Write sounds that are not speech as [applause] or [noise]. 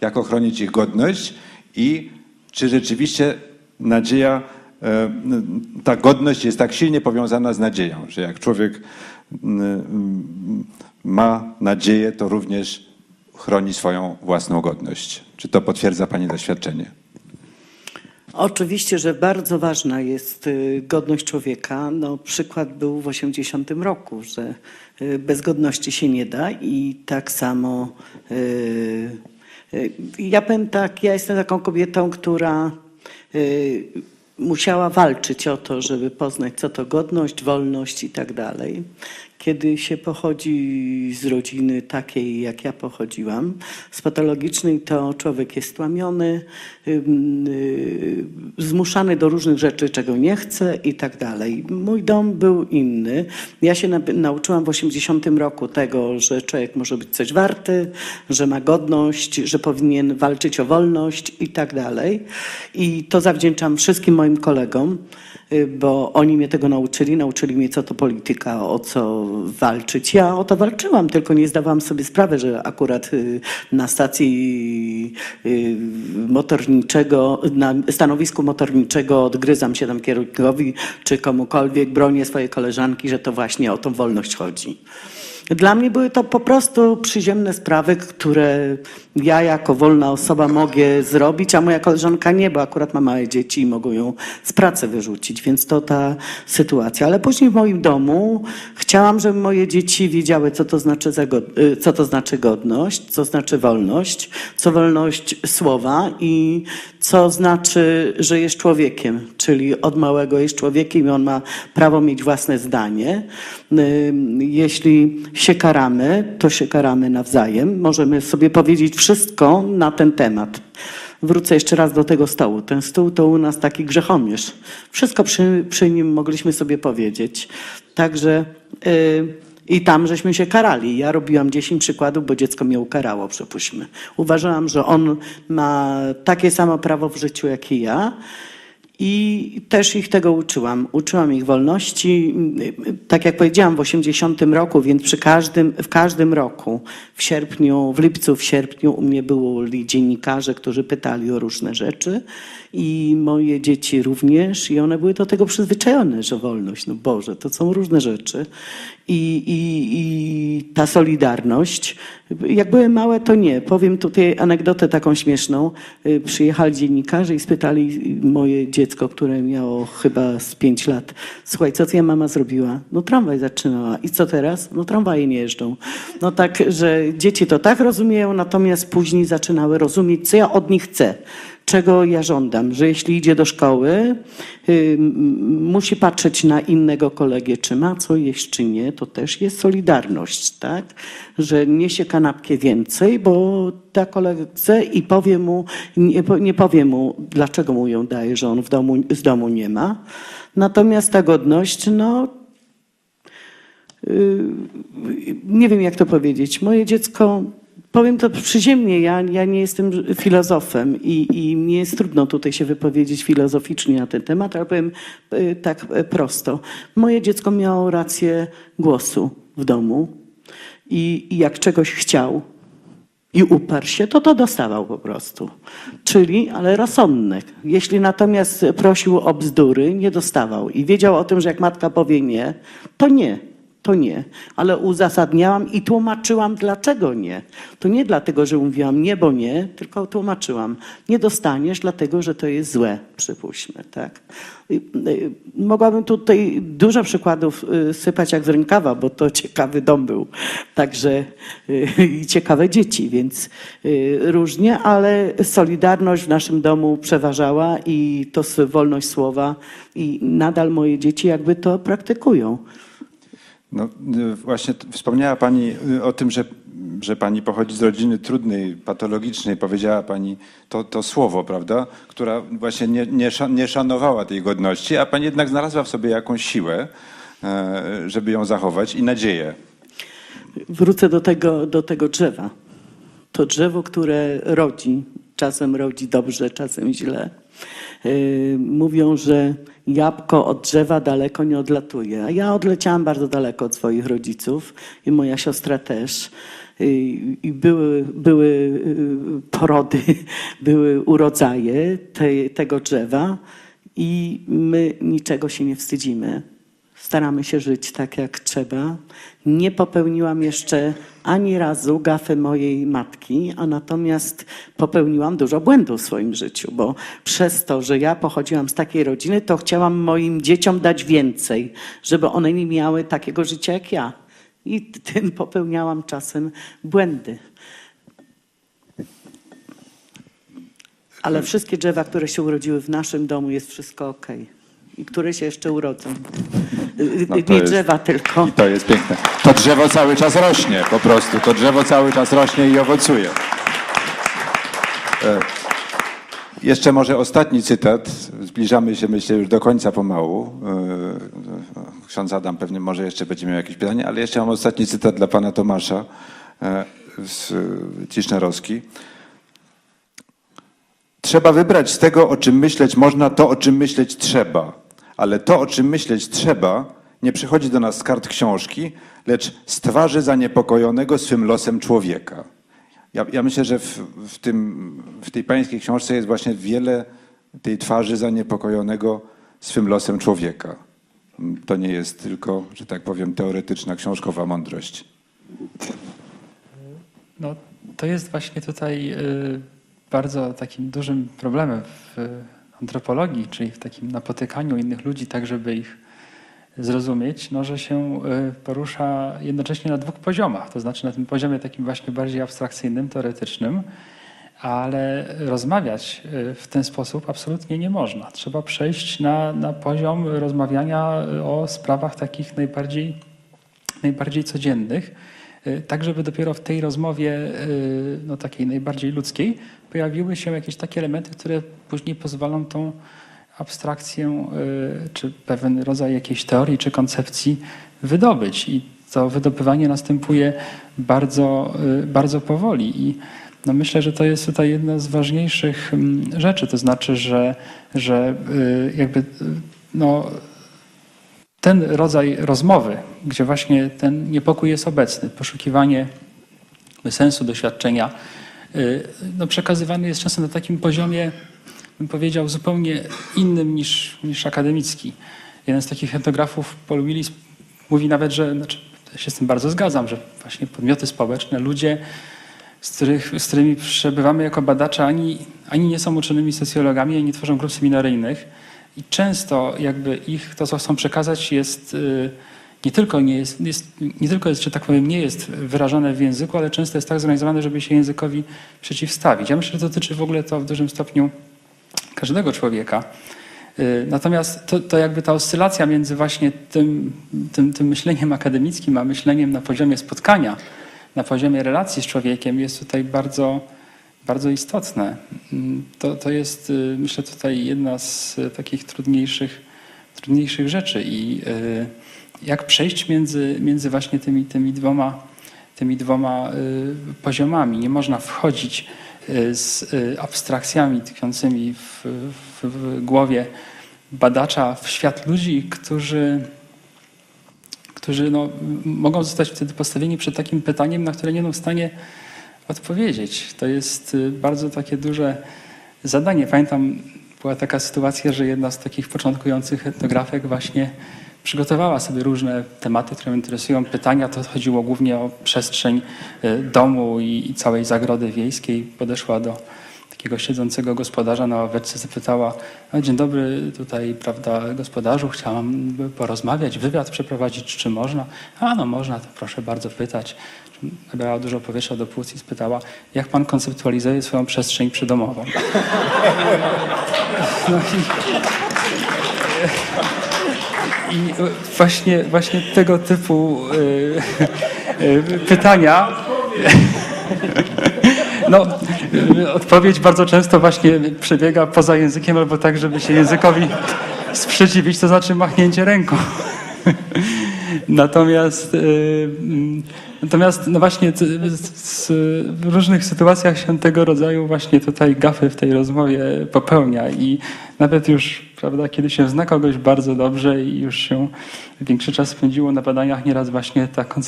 jak ochronić ich godność i czy rzeczywiście nadzieja, e, ta godność jest tak silnie powiązana z nadzieją, że jak człowiek ma nadzieję, to również chroni swoją własną godność. Czy to potwierdza Pani doświadczenie? Oczywiście, że bardzo ważna jest y, godność człowieka. No, przykład był w 80 roku, że y, bez godności się nie da i tak samo y, ja powiem tak, ja jestem taką kobietą, która y, musiała walczyć o to, żeby poznać, co to godność, wolność i tak dalej. Kiedy się pochodzi z rodziny takiej, jak ja pochodziłam, z patologicznej, to człowiek jest tłamiony, y, zmuszany do różnych rzeczy, czego nie chce i tak dalej. Mój dom był inny. Ja się na, nauczyłam w 80 roku tego, że człowiek może być coś warty, że ma godność, że powinien walczyć o wolność i tak dalej. I to zawdzięczam wszystkim moim kolegom, y, bo oni mnie tego nauczyli. Nauczyli mnie, co to polityka, o co walczyć. Ja o to walczyłam, tylko nie zdawałam sobie sprawy, że akurat y, na stacji y, motorniczego, na stanowisku motorniczego odgryzam się tam kierunkowi czy komukolwiek, bronię swojej koleżanki, że to właśnie o tą wolność chodzi. Dla mnie były to po prostu przyziemne sprawy, które ja jako wolna osoba mogę zrobić, a moja koleżanka nie, bo akurat ma małe dzieci i mogą ją z pracy wyrzucić, więc to ta sytuacja. Ale później w moim domu chciałam, żeby moje dzieci wiedziały, co to znaczy, y, co to znaczy godność, co znaczy wolność, co wolność słowa i co znaczy, że jest człowiekiem, czyli od małego jest człowiekiem i on ma prawo mieć własne zdanie. Ym, Jeśli się karamy, to się karamy nawzajem. Możemy sobie powiedzieć wszystko na ten temat. Wrócę jeszcze raz do tego stołu. Ten stół to u nas taki grzechomierz. Wszystko przy, przy nim mogliśmy sobie powiedzieć. Także y, i tam żeśmy się karali. Ja robiłam 10 przykładów, bo dziecko mnie ukarało, przypuśćmy. Uważałam, że on ma takie samo prawo w życiu jak i ja. I też ich tego uczyłam. Uczyłam ich wolności, tak jak powiedziałam, w 80 roku, więc przy każdym, w każdym roku, w sierpniu, w lipcu, w sierpniu u mnie byli dziennikarze, którzy pytali o różne rzeczy i moje dzieci również i one były do tego przyzwyczajone, że wolność, no Boże, to są różne rzeczy. I, i, i ta solidarność, jak były małe, to nie. Powiem tutaj anegdotę taką śmieszną. Y, Przyjechali dziennikarze i spytali moje dziecko, które miało chyba z pięć lat, słuchaj, co twoja mama zrobiła? No tramwaj zaczynała. I co teraz? No tramwaje nie jeżdżą. No tak, że dzieci to tak rozumieją, natomiast później zaczynały rozumieć, co ja od nich chcę czego ja żądam, że jeśli idzie do szkoły, y, musi patrzeć na innego kolegę, czy ma co jeść, czy nie, to też jest solidarność, tak? Że niesie kanapkę więcej, bo ta kolega chce i powie mu, nie, nie powie mu, dlaczego mu ją daje, że on w domu, z domu nie ma. Natomiast ta godność, no, y, nie wiem jak to powiedzieć. Moje dziecko, powiem to przyziemnie, ja, ja nie jestem filozofem i, i mnie jest trudno tutaj się wypowiedzieć filozoficznie na ten temat, ale powiem y, tak y, prosto. Moje dziecko miało rację głosu w domu i, i jak czegoś chciał, i uparł się, to to dostawał po prostu. Czyli, ale rozsądny. Jeśli natomiast prosił o bzdury, nie dostawał. I wiedział o tym, że jak matka powie nie, to nie. To nie. Ale uzasadniałam i tłumaczyłam, dlaczego nie. To nie dlatego, że mówiłam nie, bo nie, tylko tłumaczyłam. Nie dostaniesz, dlatego, że to jest złe, przypuśćmy. Tak? Y, Mogłabym tutaj dużo przykładów y, sypać jak z rękawa, bo to ciekawy dom był. Także y, i ciekawe dzieci, więc różnie, ale solidarność w naszym domu przeważała i to wolność słowa i nadal moje dzieci jakby to praktykują. No, y, właśnie wspomniała Pani y, o tym, że, że Pani pochodzi z rodziny trudnej, patologicznej. Powiedziała Pani to, to słowo, prawda, która właśnie nie, nie, nie szanowała tej godności, a Pani jednak znalazła w sobie jakąś siłę, e, żeby ją zachować i nadzieję. Wrócę do tego, do tego drzewa. To drzewo, które rodzi, czasem rodzi dobrze, czasem źle. Yy, mówią, że jabłko od drzewa daleko nie odlatuje. A ja odleciałam bardzo daleko od swoich rodziców i moja siostra też. y, i były, były y, porody, [laughs] były urodzaje te, tego drzewa i my niczego się nie wstydzimy. Staramy się żyć tak, jak trzeba. Nie popełniłam jeszcze ani razu gafy mojej matki, a natomiast popełniłam dużo błędów w swoim życiu, bo przez to, że ja pochodziłam z takiej rodziny, to chciałam moim dzieciom dać więcej, żeby one nie miały takiego życia jak ja. I tym popełniałam czasem błędy. Ale wszystkie drzewa, które się urodziły w naszym domu, jest wszystko ok. I które się jeszcze urodzą. No Nie to jest- drzewa tylko. I to jest piękne. To drzewo cały czas rośnie po prostu. To drzewo cały czas rośnie i owocuje. E, Jeszcze może ostatni cytat. Zbliżamy się, myślę, już do końca pomału. E, Ksiądz Adam pewnie może jeszcze będzie miał jakieś pytanie, ale jeszcze mam ostatni cytat dla pana Tomasza e, z Cisznerowski. Trzeba wybrać z tego, o czym myśleć można, to, o czym myśleć trzeba. Ale to, o czym myśleć trzeba, nie przychodzi do nas z kart książki, lecz z twarzy zaniepokojonego swym losem człowieka. Ja, ja myślę, że w, w, tym, w tej pańskiej książce jest właśnie wiele tej twarzy zaniepokojonego swym losem człowieka. To nie jest tylko, że tak powiem, teoretyczna książkowa mądrość. No, to jest właśnie tutaj y, bardzo takim dużym problemem w antropologii, czyli w takim napotykaniu innych ludzi, tak żeby ich zrozumieć, no, że się y, porusza jednocześnie na dwóch poziomach. To znaczy na tym poziomie takim właśnie bardziej abstrakcyjnym, teoretycznym, ale rozmawiać y, w ten sposób absolutnie nie można. Trzeba przejść na, na poziom rozmawiania o sprawach takich najbardziej, najbardziej codziennych, tak żeby dopiero w tej rozmowie y, no, takiej najbardziej ludzkiej pojawiły się jakieś takie elementy, które później pozwolą tą abstrakcję y, czy pewien rodzaj jakiejś teorii czy koncepcji wydobyć. I to wydobywanie następuje bardzo, bardzo powoli. I no myślę, że to jest tutaj jedna z ważniejszych mm, rzeczy, to znaczy, że, że jakby no, ten rodzaj rozmowy, gdzie właśnie ten niepokój jest obecny, poszukiwanie sensu doświadczenia, y, no przekazywany jest często na takim poziomie, bym powiedział, zupełnie innym niż, niż akademicki. Jeden z takich etnografów, Paul Willis, mówi nawet, że, znaczy, się z tym bardzo zgadzam, że właśnie podmioty społeczne, ludzie, z, których, z którymi przebywamy jako badacze, ani, ani nie są uczonymi socjologami, ani nie tworzą grup seminaryjnych. I często jakby ich, to co chcą przekazać jest y, nie tylko, nie jest, jest, nie tylko jest, że tak powiem, nie jest wyrażone w języku, ale często jest tak zorganizowane, żeby się językowi przeciwstawić. Ja myślę, że dotyczy w ogóle to w dużym stopniu każdego człowieka. Y, Natomiast to, to jakby ta oscylacja między właśnie tym, tym, tym myśleniem akademickim, a myśleniem na poziomie spotkania, na poziomie relacji z człowiekiem jest tutaj bardzo, bardzo istotne. Mm, To, to jest, y, myślę, tutaj jedna z y, takich trudniejszych, trudniejszych rzeczy i y, jak przejść między, między właśnie tymi, tymi dwoma, tymi dwoma poziomami. Nie można wchodzić z abstrakcjami tkwiącymi w, w, w głowie badacza w świat ludzi, którzy, którzy no, mogą zostać wtedy postawieni przed takim pytaniem, na które nie są w stanie odpowiedzieć. To jest y, bardzo takie duże zadanie. Pamiętam, była taka sytuacja, że jedna z takich początkujących etnografek właśnie przygotowała sobie różne tematy, które ją interesują. Pytania to chodziło głównie o przestrzeń y, domu i, całej zagrody wiejskiej. Podeszła do takiego siedzącego gospodarza na ławeczce, zapytała, "A, dzień dobry tutaj, prawda, gospodarzu, chciałam porozmawiać, wywiad przeprowadzić, czy można? A no można, to proszę bardzo pytać. Nabrała dużo powietrza do płuc i spytała, jak pan konceptualizuje swoją przestrzeń przydomową? [laughs] No i, i właśnie, właśnie tego typu y, y, pytania [laughs] no, odpowiedź bardzo często właśnie przebiega poza językiem albo tak, żeby się językowi sprzeciwić, to znaczy machnięcie ręką. [laughs] Natomiast, y, mm, natomiast no właśnie w różnych sytuacjach się tego rodzaju właśnie tutaj gafy w tej rozmowie popełnia i nawet już, prawda, kiedy się zna kogoś bardzo dobrze i już się większy czas spędziło na badaniach, nieraz właśnie ta koncepcja